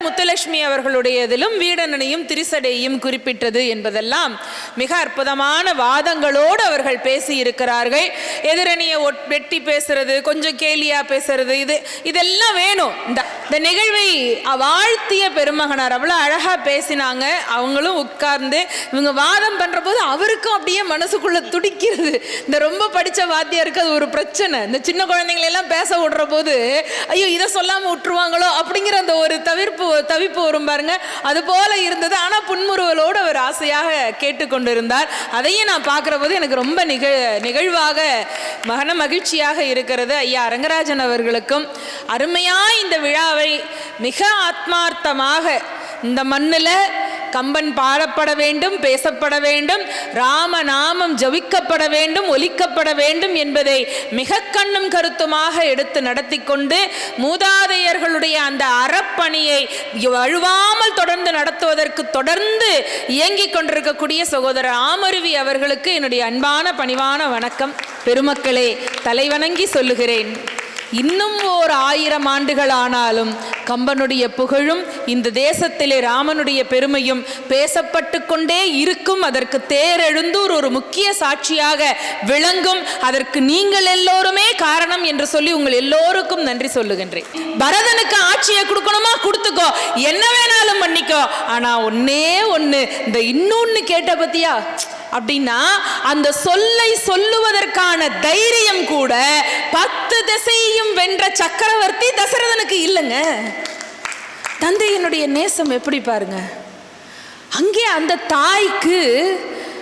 முத்துலட்சுமி அவர்களுடையதிலும் வீடனனையும் திரிசடையும் குறிப்பிட்டது என்பதெல்லாம் மிக அற்புதமான வாதங்களோடு அவர்கள் பேசி இருக்கிறார்கள் எதிரணியை ஒட்- வெட்டி பேசுறது கொஞ்சம் கேலியா பேசுறது இது இதெல்லாம் வேணும். இந்த இந்த நிகழ்வை வாழ்த்திய பெருமகனார் அவ்வளோ அழகா பேசினாங்க. அவங்களும் உட்கார்ந்து இவங்க வாதம் பண்ற போது அவருக்கும் அப்படியே மனசுக்குள்ள துடிக்கிறது. இந்த ரொம்ப படிச்ச வாத்தியாருக்கு அது ஒரு பிரச்சனை. இந்த சின்ன குழந்தைங்களெல்லாம் பேச விடுற போது ஐயோ இதை சொல்லாம விட்டுருவாங்களோ? அப்படிங்கிற அந்த ஒரு தவிர்ப்பு தவிப்பு வரும் பாருங்க. அது போல இருந்தது. ஆனால் புன்முறுவலோடு அவர் ஆசையாக கேட்டுக்கொண்டிருந்தார். அதையும் நான் பார்க்குற போது எனக்கு ரொம்ப நிகழ் நிகழ்வாக மகன மகிழ்ச்சியாக இருக்கிறது. ஐயா அரங்கராஜன் அவர்களுக்கும் அருமையாக இந்த விழாவை மிக ஆத்மார்த்தமாக இந்த மண்ணில் கம்பன் பாடப்பட வேண்டும் பேசப்பட வேண்டும் ராமநாமம் ஜபிக்கப்பட வேண்டும் ஒலிக்கப்பட வேண்டும் என்பதை மிக கண்ணும் கருத்துமாக எடுத்து நடத்தி கொண்டு மூதாதையர்களுடைய அந்த அறப்பணியை வழுவாமல் தொடர்ந்து நடத்துவதற்கு தொடர்ந்து இயங்கிக் கொண்டிருக்கக்கூடிய சகோதரர் ஆமருவி அவர்களுக்கு என்னுடைய அன்பான பணிவான வணக்கம். பெருமக்களே தலைவணங்கி சொல்லுகிறேன். இன்னும் ஓர் ஆயிரம் ஆண்டுகள் ஆனாலும் கம்பனுடைய புகழும் இந்த தேசத்திலே ராமனுடைய பெருமையும் பேசப்பட்டு கொண்டே இருக்கும். அதற்கு தேரெழுந்தூர் ஒரு முக்கிய சாட்சியாக விளங்கும். அதற்கு நீங்கள் எல்லோருமே காரணம் என்று சொல்லி உங்கள் எல்லோருக்கும் நன்றி சொல்லுகின்றேன். பரதனுக்கு ஆட்சியை கொடுக்கணுமா? கொடுத்துக்கோ. என்ன வேணாலும் பண்ணிக்கோ. ஆனா ஒன்னே ஒண்ணு இந்த இன்னொன்னு கேட்ட பத்தியா? அப்படின்னா அந்த சொல்லை சொல்லுவதற்கான தைரியம் கூட பத்து திசையையும் வென்ற சக்கரவர்த்தி தசரதனுக்கு இல்லைங்க. தந்தையினுடைய நேசம் எப்படி பாருங்க? அங்கே அந்த தாய்க்கு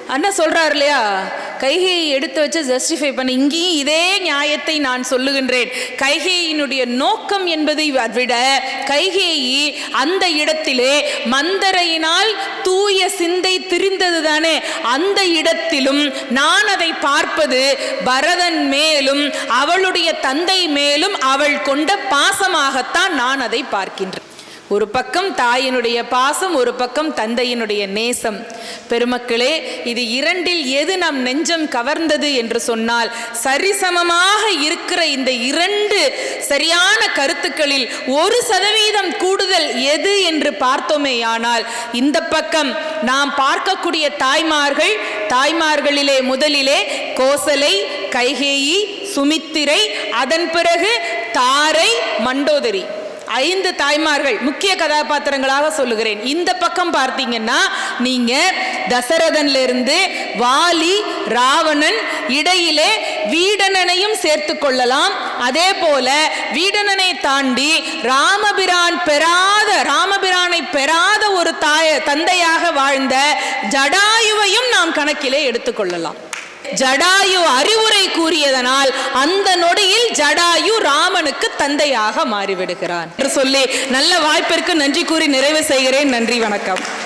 அண்ணா சொல்றாரு இல்லையா? கைகையை எடுத்து வச்சு ஜஸ்டிஃபை பண்ண. இங்கேயும் இதே நியாயத்தை நான் சொல்லுகின்றேன். கைகேயினுடைய நோக்கம் என்பதை விட கைகேயி அந்த இடத்திலே மந்தரையினால் தூய சிந்தை திரிந்தது தானே. அந்த இடத்திலும் நான் அதை பார்ப்பது பரதன் மேலும் அவளுடைய தந்தை மேலும் அவள் கொண்ட பாசமாகத்தான் நான் அதை பார்க்கின்றேன். ஒரு பக்கம் தாயினுடைய பாசம் ஒரு பக்கம் தந்தையினுடைய நேசம். பெருமக்களே இது இரண்டில் எது நம் நெஞ்சம் கவர்ந்தது என்று சொன்னால் சரிசமமாக இருக்கிற இந்த இரண்டு சரியான கருத்துக்களில் ஒரு சதவீதம் கூடுதல் எது என்று பார்த்தோமேயானால் இந்த பக்கம் நாம் பார்க்கக்கூடிய தாய்மார்கள் தாய்மார்களிலே முதலிலே கோசலை கைகேயி சுமித்திரை அதன் பிறகு தாரை மண்டோதரி. ஐந்து தாய்மார்கள் முக்கிய கதாபாத்திரங்களாக சொல்லுகிறேன். இந்த பக்கம் பார்த்தீங்கன்னா நீங்க தசரதன்ல இருந்து வாலி ராவணன் இடையிலே வீடனனையும் சேர்த்து கொள்ளலாம். அதே போல வீடனனை தாண்டி ராமபிரான் பெறாத ராமபிரானை பெறாத ஒரு தாய தந்தையாக வாழ்ந்த ஜடாயுவையும் நாம் கணக்கிலே எடுத்துக்கொள்ளலாம் ஜடாயு அறிவுரை கூறியதனால் அந்த நொடியில் ஜடாயு ராமனுக்கு தந்தையாக மாறிவிடுகிறான். என்று சொல்லி நல்ல வாய்ப்பிற்கு நன்றி கூறி நிறைவு செய்கிறேன். நன்றி வணக்கம்.